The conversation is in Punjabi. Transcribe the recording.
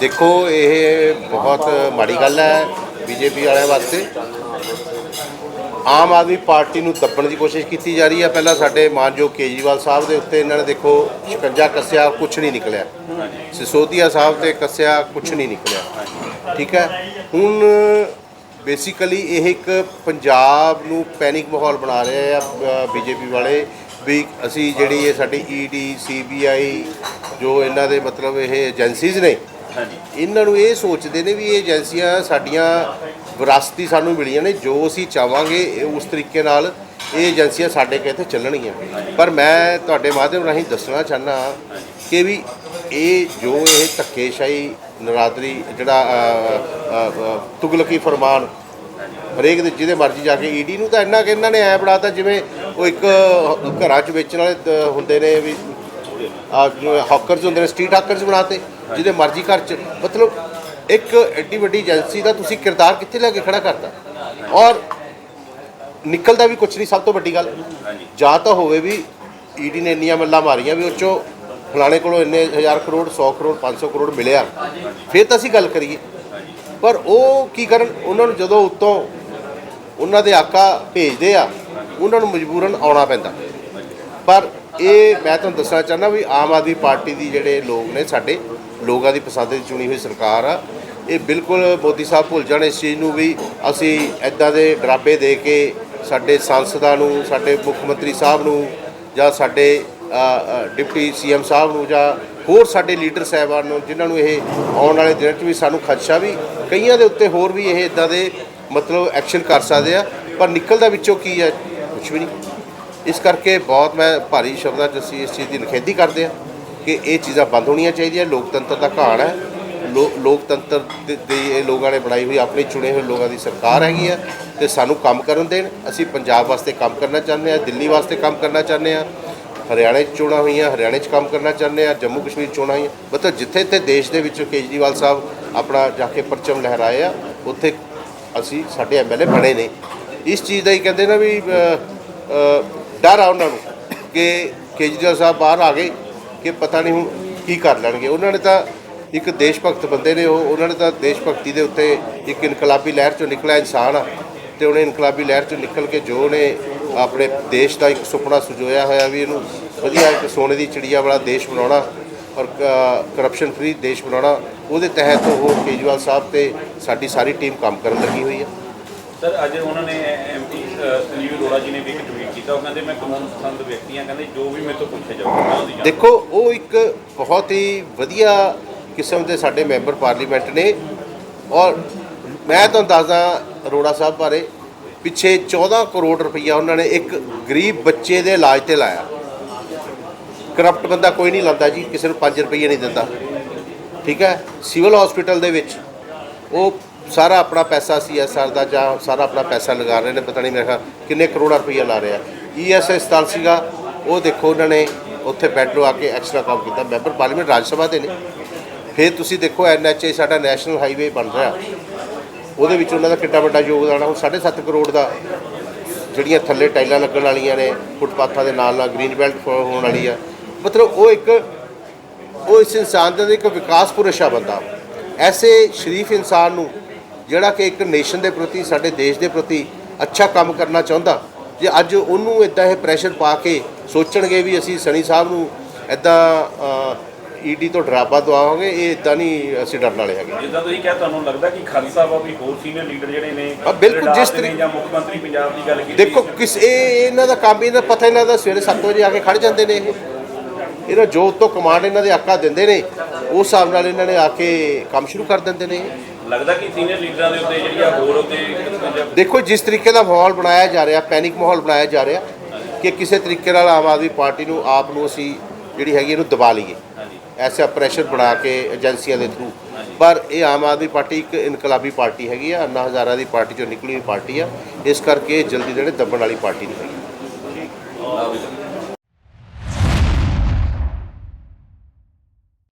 ਦੇਖੋ, ਇਹ ਬਹੁਤ ਮਾੜੀ ਗੱਲ ਹੈ ਬੀਜੇਪੀ ਵਾਲਿਆਂ ਵਾਸਤੇ। ਆਮ ਆਦਮੀ ਪਾਰਟੀ ਨੂੰ ਦੱਬਣ ਦੀ ਕੋਸ਼ਿਸ਼ ਕੀਤੀ ਜਾ ਰਹੀ ਹੈ। ਪਹਿਲਾਂ ਸਾਡੇ ਮਾਨਯੋਗ ਕੇਜਰੀਵਾਲ ਸਾਹਿਬ ਦੇ ਉੱਤੇ ਇਹਨਾਂ ਨੇ ਦੇਖੋ, ਸ਼ਿਕੰਜਾ ਕੱਸਿਆ ਕੁਝ ਨਹੀਂ ਨਿਕਲਿਆ। ਸਿਸੋਦੀਆ ਸਾਹਿਬ ਤੇ ਕੱਸਿਆ ਕੁਝ ਨਹੀਂ ਨਿਕਲਿਆ। ਠੀਕ ਹੈ? ਹੁਣ ਬੇਸਿਕਲੀ ਇਹ ਇੱਕ ਪੰਜਾਬ ਨੂੰ ਪੈਨਿਕ ਮਾਹੌਲ ਬਣਾ ਰਹੇ ਆ ਬੀਜੇਪੀ ਵਾਲੇ। ਵੀ ਅਸੀਂ ਜਿਹੜੀ ਇਹ ਸਾਡੀ ਈਡੀ ਸੀਬੀਆਈ ਜੋ ਇਹਨਾਂ ਦੇ ਮਤਲਬ ਇਹ ਏਜੰਸੀਜ਼ ਨੇ ਇਹਨਾਂ ਨੂੰ ਇਹ ਸੋਚਦੇ ਨੇ ਵੀ ਇਹ ਏਜੰਸੀਆਂ ਸਾਡੀਆਂ ਵਿਰਾਸਤੀ ਸਾਨੂੰ ਮਿਲੀਆਂ ਨੇ, ਜੋ ਅਸੀਂ ਚਾਹਾਂਗੇ ਇਹ ਉਸ ਤਰੀਕੇ ਨਾਲ ਇਹ ਏਜੰਸੀਆਂ ਸਾਡੇ ਕਹੇ ਚੱਲਣਗੀਆਂ। ਪਰ ਮੈਂ ਤੁਹਾਡੇ ਮਾਧਿਅਮ ਰਾਹੀਂ ਦੱਸਣਾ ਚਾਹਨਾ ਕਿ ਵੀ ਇਹ ਜੋ ਇਹ ਧੱਕੇਸ਼ਾਹੀ, ਨਰਾਦਰੀ ਜਿਹੜਾ ਤੁਗਲਕੀ ਫਰਮਾਨ, ਹਰੇਕ ਦੇ ਜਿਹਦੇ ਮਰਜ਼ੀ ਜਾ ਕੇ ਈਡੀ ਨੂੰ ਤਾਂ ਇੰਨਾ ਕਿ ਇਹਨਾਂ ਨੇ ਐ ਬਣਾਤਾ ਜਿਵੇਂ ਉਹ ਇੱਕ ਘਰਾਂ 'ਚ ਵੇਚਣ ਵਾਲੇ ਹੁੰਦੇ ਨੇ ਵੀ, ਆ, ਜਿਵੇਂ ਹਾਕਰਸ ਹੁੰਦੇ ਨੇ ਸਟਰੀਟ ਹਾਕਰਸ ਬਣਾਤੇ। ਜਿਹਦੇ ਮਰਜ਼ੀ ਘਰ 'ਚ ਮਤਲਬ ਇੱਕ ਐਡੀ ਵੱਡੀ ਏਜੰਸੀ ਦਾ ਤੁਸੀਂ ਕਿਰਦਾਰ ਕਿੱਥੇ ਲੈ ਕੇ ਖੜਾ ਕਰਤਾ? ਔਰ ਨਿਕਲਦਾ ਵੀ ਕੁਝ ਨਹੀਂ ਸਭ ਤੋਂ ਵੱਡੀ ਗੱਲ। ਜਾਂ ਤਾਂ ਹੋਵੇ ਵੀ ਈਡੀ ਨੇ ਇੰਨੀਆਂ ਮੱਲਾਂ ਮਾਰੀਆਂ ਵੀ ਉਹ 'ਚੋਂ ਫਲਾਣੇ ਕੋਲੋਂ ਇੰਨੇ ਹਜ਼ਾਰ ਕਰੋੜ 100 ਕਰੋੜ 500 ਕਰੋੜ ਮਿਲਿਆ। ਫਿਰ ਤਾਂ ਅਸੀਂ ਗੱਲ ਕਰੀਏ। ਪਰ ਉਹ ਕੀ ਕਰਨ? ਉਹਨਾਂ ਨੂੰ ਜਦੋਂ ਉੱਤੋਂ ਉਹਨਾਂ ਦੇ ਆਕਾ ਭੇਜਦੇ ਆ ਉਹਨਾਂ ਨੂੰ ਮਜਬੂਰਨ ਆਉਣਾ ਪੈਂਦਾ। ਪਰ ਇਹ ਮੈਂ ਤੁਹਾਨੂੰ ਦੱਸਣਾ ਚਾਹੁੰਦਾ ਵੀ ਆਮ ਆਦਮੀ ਪਾਰਟੀ ਦੀ ਜਿਹੜੇ ਲੋਕ ਨੇ ਸਾਡੇ ਲੋਕਾਂ ਦੀ ਪਸੰਦ ਦੀ ਚੁਣੀ ਹੋਈ ਸਰਕਾਰ ਆ। ਇਹ ਬਿਲਕੁਲ ਮੋਦੀ ਸਾਹਿਬ ਭੁੱਲ ਜਾਣ ਇਸ ਚੀਜ਼ ਨੂੰ ਵੀ ਅਸੀਂ ਐਦਾਂ ਦੇ ਡਰਾਬੇ ਦੇ ਕੇ ਸਾਡੇ ਸੰਸਦਾਂ ਨੂੰ ਸਾਡੇ ਮੁੱਖ ਮੰਤਰੀ ਸਾਹਿਬ ਨੂੰ ਜਾਂ ਸਾਡੇ ਅ, ਅ, ਡਿਪਟੀ ਸੀਐਮ ਸਾਹਿਬ ਨੂੰ ਜਾਂ ਹੋਰ ਸਾਡੇ ਲੀਡਰ ਸਾਹਿਬਾਨ ਨੂੰ ਜਿਨ੍ਹਾਂ ਨੂੰ ਇਹ ਆਉਣ ਵਾਲੇ ਦਿਨਾਂ 'ਚ ਵੀ ਸਾਨੂੰ ਖਦਸ਼ਾ ਵੀ ਕਈਆਂ ਦੇ ਉੱਤੇ ਹੋਰ ਵੀ ਇਹ ਇਦਾਂ ਦੇ ਮਤਲਬ ਐਕਸ਼ਨ ਕਰ ਸਕਦੇ ਆ। ਪਰ ਨਿਕਲਦਾ ਵਿੱਚੋਂ ਕੀ ਆ? ਕੁਝ ਵੀ ਨਹੀਂ। ਇਸ ਕਰਕੇ ਬਹੁਤ ਮੈਂ ਭਾਰੀ ਸ਼ਬਦਾਂ 'ਚ ਅਸੀਂ ਇਸ ਚੀਜ਼ ਦੀ ਨਿਖੇਧੀ ਕਰਦੇ ਹਾਂ ਕਿ ਇਹ ਚੀਜ਼ਾਂ ਬੰਦ ਹੋਣੀਆਂ ਚਾਹੀਦੀਆਂ, ਲੋਕਤੰਤਰ ਦਾ ਘਾਣ ਹੈ। ਲੋ- ਲੋਕਤੰਤਰ ਦੇ ਇਹ ਲੋਕਾਂ ਨੇ ਬਣਾਈ ਹੋਈ, ਆਪਣੇ ਚੁਣੇ ਹੋਏ ਲੋਕਾਂ ਦੀ ਸਰਕਾਰ ਹੈਗੀ ਆ ਤੇ ਸਾਨੂੰ ਕੰਮ ਕਰਨ ਦੇਣ। ਅਸੀਂ ਪੰਜਾਬ ਵਾਸਤੇ ਕੰਮ ਕਰਨਾ ਚਾਹੁੰਦੇ ਆ ਦਿੱਲੀ ਵਾਸਤੇ ਕੰਮ ਕਰਨਾ ਚਾਹੁੰਦੇ ਆ ਹਰਿਆਣੇ 'ਚ ਚੋਣਾਂ ਹੋਈਆਂ, ਹਰਿਆਣੇ 'ਚ ਕੰਮ ਕਰਨਾ ਚਾਹੁੰਦੇ ਆ ਜੰਮੂ ਕਸ਼ਮੀਰ 'ਚ ਚੋਣਾਂ ਹੋਈਆਂ। ਮਤਲਬ ਜਿੱਥੇ ਜਿੱਥੇ ਦੇਸ਼ ਦੇ ਵਿੱਚ ਕੇਜਰੀਵਾਲ ਸਾਹਿਬ ਆਪਣਾ ਜਾ ਕੇ ਪਰਚਮ ਲਹਿਰਾਏ ਆ, ਉੱਥੇ ਅਸੀਂ ਸਾਡੇ ਐਮਐਲਏ ਬਣੇ ਨੇ। ਇਸ ਚੀਜ਼ ਦਾ ਹੀ ਕਹਿੰਦੇ ਨਾ ਵੀ ਡਰ ਆ ਉਹਨਾਂ ਨੂੰ ਕਿ ਕੇਜਰੀਵਾਲ ਸਾਹਿਬ ਬਾਹਰ ਆ ਗਏ ਕਿ ਪਤਾ ਨਹੀਂ ਹੁਣ ਕੀ ਕਰ ਲੈਣਗੇ। ਉਹਨਾਂ ਨੇ ਤਾਂ ਇੱਕ ਦੇਸ਼ ਭਗਤ ਬੰਦੇ ਨੇ ਉਹ, ਉਹਨਾਂ ਨੇ ਤਾਂ ਦੇਸ਼ ਭਗਤੀ ਦੇ ਉੱਤੇ ਇੱਕ ਇਨਕਲਾਬੀ ਲਹਿਰ ਚੋਂ ਨਿਕਲਿਆ ਇਨਸਾਨ ਆ ਤੇ ਉਹਨੇ ਇਨਕਲਾਬੀ ਲਹਿਰ ਚੋਂ ਨਿਕਲ ਕੇ ਜੋ ਉਹਨੇ ਆਪਣੇ ਦੇਸ਼ ਦਾ ਇੱਕ ਸੁਪਨਾ ਸੁਜੋਇਆ ਹੋਇਆ ਵੀ ਇਹਨੂੰ ਵਧੀਆ ਇੱਕ ਸੋਨੇ ਦੀ ਚਿੜੀਆ ਵਾਲਾ ਦੇਸ਼ ਬਣਾਉਣਾ ਔਰ ਕਰਪਸ਼ਨ ਫ੍ਰੀ ਦੇਸ਼ ਬਣਾਉਣਾ, ਉਹਦੇ ਤਹਿਤ ਉਹ ਕੇਜਰੀਵਾਲ ਸਾਹਿਬ ਤੇ ਸਾਡੀ ਸਾਰੀ ਟੀਮ ਕੰਮ ਕਰਨ ਲੱਗੀ ਹੋਈ ਹੈ ਸਰ, ਅੱਜ ਉਹਨਾਂ ਨੇ ਐਮਪੀ ਸੰਜੀਵ ਅਰੋੜਾ ਜੀ ਨੇ ਵੀ ਇੱਕ ਟਵੀਟ ਕੀਤਾ। ਉਹ ਕਹਿੰਦੇ, ਮੈਂ ਕਾਨੂੰਨ ਪਸੰਦ ਵਿਅਕਤੀ ਹਾਂ ਕਹਿੰਦੇ, ਜੋ ਵੀ ਮੇਰੇ ਤੋਂ ਪੁੱਛਿਆ ਜਾਊਗਾ, ਮੈਂ ਉਹਦੀ ਜਾਂਚ ਦੇਖੋ, ਉਹ ਇੱਕ ਬਹੁਤ ਹੀ ਵਧੀਆ ਕਿਸਮ ਦੇ ਸਾਡੇ ਮੈਂਬਰ ਪਾਰਲੀਮੈਂਟ ਨੇ ਔਰ ਮੈਂ ਤੁਹਾਨੂੰ ਦੱਸਦਾ ਅਰੋੜਾ ਸਾਹਿਬ ਬਾਰੇ, ਪਿੱਛੇ 14 ਕਰੋੜ ਰੁਪਈਆ ਉਹਨਾਂ ਨੇ ਇੱਕ ਗਰੀਬ ਬੱਚੇ ਦੇ ਇਲਾਜ ਤੇ ਲਾਇਆ। ਕਰਪਟ ਬੰਦਾ ਕੋਈ ਨਹੀਂ ਲਾਉਂਦਾ ਜੀ, ਕਿਸੇ ਨੂੰ 5 ਰੁਪਈਏ ਨਹੀਂ ਦਿੰਦਾ। ਠੀਕ ਹੈ? ਸਿਵਲ ਹਸਪੀਟਲ ਦੇ ਵਿੱਚ ਉਹ ਸਾਰਾ ਆਪਣਾ ਪੈਸਾ ਸੀਐਸਆਰ ਦਾ ਜਾਂ ਸਾਰਾ ਆਪਣਾ ਪੈਸਾ ਲਗਾ ਰਹੇ ਨੇ, ਪਤਾ ਨਹੀਂ ਮੇਰੇ ਖਿਆਲ ਕਿੰਨੇ ਕਰੋੜਾਂ ਰੁਪਈਆ ਲਾ ਰਿਹਾ। ਈਐਸਆਈ ਦਲ ਸੀਗਾ, ਉਹ ਦੇਖੋ ਉਹਨਾਂ ਨੇ ਉੱਥੇ ਬੈੱਡ ਲਵਾ ਕੇ ਐਕਸਟਰਾ ਕੰਮ ਕੀਤਾ, ਮੈਂਬਰ ਪਾਰਲੀਮੈਂਟ ਰਾਜ ਸਭਾ ਦੇ ਨੇ। ਫਿਰ ਤੁਸੀਂ ਦੇਖੋ ਐਨਐਚਏ ਸਾਡਾ ਨੈਸ਼ਨਲ ਹਾਈਵੇ ਬਣ ਰਿਹਾ। ਉਹਦੇ ਵਿੱਚ ਉਹਨਾਂ ਦਾ ਕਿੰਨਾ ਵੱਡਾ ਯੋਗਦਾਨ ਆ ਹੁਣ 7.5 ਕਰੋੜ ਦਾ। ਜਿਹੜੀਆਂ ਥੱਲੇ ਟਾਈਲਾਂ ਲੱਗਣ ਵਾਲੀਆਂ ਨੇ, ਫੁੱਟਪਾਥਾਂ ਦੇ ਨਾਲ ਨਾਲ ਗ੍ਰੀਨ ਬੈਲਟ ਹੋਣ ਵਾਲੀ ਆ। ਮਤਲਬ ਉਹ ਇੱਕ, ਉਹ ਇਸ ਇਨਸਾਨ ਦਾ ਇੱਕ ਵਿਕਾਸ ਪੁਰਸ਼ਾ ਬੰਦਾ। ਐਸੇ ਸ਼ਰੀਫ ਇਨਸਾਨ ਨੂੰ ਜਿਹੜਾ ਕਿ ਇੱਕ ਨੇਸ਼ਨ ਦੇ ਪ੍ਰਤੀ ਸਾਡੇ ਦੇਸ਼ ਦੇ ਪ੍ਰਤੀ ਅੱਛਾ ਕੰਮ ਕਰਨਾ ਚਾਹੁੰਦਾ ਜੇ ਅੱਜ ਉਹਨੂੰ ਇਦਾਂ ਇਹ ਪ੍ਰੈਸ਼ਰ ਪਾ ਕੇ ਸੋਚਣਗੇ ਵੀ ਅਸੀਂ ਸਣੀ ਸਾਹਿਬ ਨੂੰ ਇਦਾਂ ਈਡੀ ਤੋਂ ਡਰਾਬਾ ਦਵਾਵਾਂਗੇ ਇਹ ਇਦਾਂ ਨਹੀਂ ਅਸੀਂ ਡਰਨ ਵਾਲੇ ਹੈਗੇ। ਜਿੱਦਾਂ ਤੁਸੀਂ ਕਿਹਾ ਤੁਹਾਨੂੰ ਲੱਗਦਾ ਕਿ ਖਾਲਸਾ ਵਾ ਵੀ ਹੋਰ ਸੀਨੀਅਰ ਲੀਡਰ ਜਿਹੜੇ ਨੇ ਬਿਲਕੁਲ, ਜਿਸ ਜਿਹੜੇ ਤਰੀ- ਜਾਂ ਮੁੱਖ ਮੰਤਰੀ ਪੰਜਾਬ ਦੀ ਗੱਲ ਕੀਤੀ ਦੇਖੋ ਕਿਸ ਇਹ ਇਹਨਾਂ ਦਾ ਕੰਮ ਇਹਨਾਂ ਦਾ ਪਤਾ ਇਹਨਾਂ ਦਾ ਸਵੇਰੇ 7 ਵਜੇ ਆ ਕੇ ਖੜ ਜਾਂਦੇ ਨੇ ਇਹ। ਇਹਨਾਂ ਜੋ ਤੋਂ ਕਮਾਂਡ ਇਹਨਾਂ ਦੇ ਆਕਾ ਦਿੰਦੇ ਨੇ। ਉਸ ਹਿਸਾਬ ਨਾਲ ਇਹਨਾਂ ਨੇ ਆ ਕੇ ਕੰਮ ਸ਼ੁਰੂ ਕਰ ਦਿੰਦੇ ਨੇ। ਲੱਗਦਾ ਕਿ ਸੀਨੀਅਰ ਲੀਡਰਾਂ ਦੇ ਉੱਤੇ ਜਿਹੜੀ ਆ ਹੋਰ ਉੱਤੇ ਪੰਜਾਬ ਦੇਖੋ ਜਿਸ ਤਰੀਕੇ ਦਾ ਮਾਹੌਲ ਬਣਾਇਆ ਜਾ ਰਿਹਾ ਪੈਨਿਕ ਮਾਹੌਲ ਬਣਾਇਆ ਜਾ ਰਿਹਾ ਕਿ ਕਿਸੇ ਤਰੀਕੇ ਨਾਲ ਆਮ ਆਦਮੀ ਪਾਰਟੀ ਨੂੰ ਆਪ ਨੂੰ ਅਸੀਂ ਜਿਹੜੀ ਹੈਗੀ ਇਹਨੂੰ ਦਬਾ ਲਈਏ। ਐਸਾ ਪ੍ਰੈਸ਼ਰ ਬਣਾ ਕੇ ਏਜੰਸੀਆਂ ਦੇ ਥਰੂ ਪਰ ਇਹ ਆਮ ਆਦਮੀ ਪਾਰਟੀ ਇੱਕ ਇਨਕਲਾਬੀ ਪਾਰਟੀ ਹੈਗੀ ਆ ਅੰਨਾ ਹਜ਼ਾਰਾਂ ਦੀ ਪਾਰਟੀ ਚੋਂ ਨਿਕਲੀ ਹੋਈ ਪਾਰਟੀ ਆ। ਇਸ ਕਰਕੇ ਜਲਦੀ ਜਿਹੜੇ ਦੱਬਣ ਵਾਲੀ ਪਾਰਟੀ ਨਹੀਂ ਹੈਗੀ।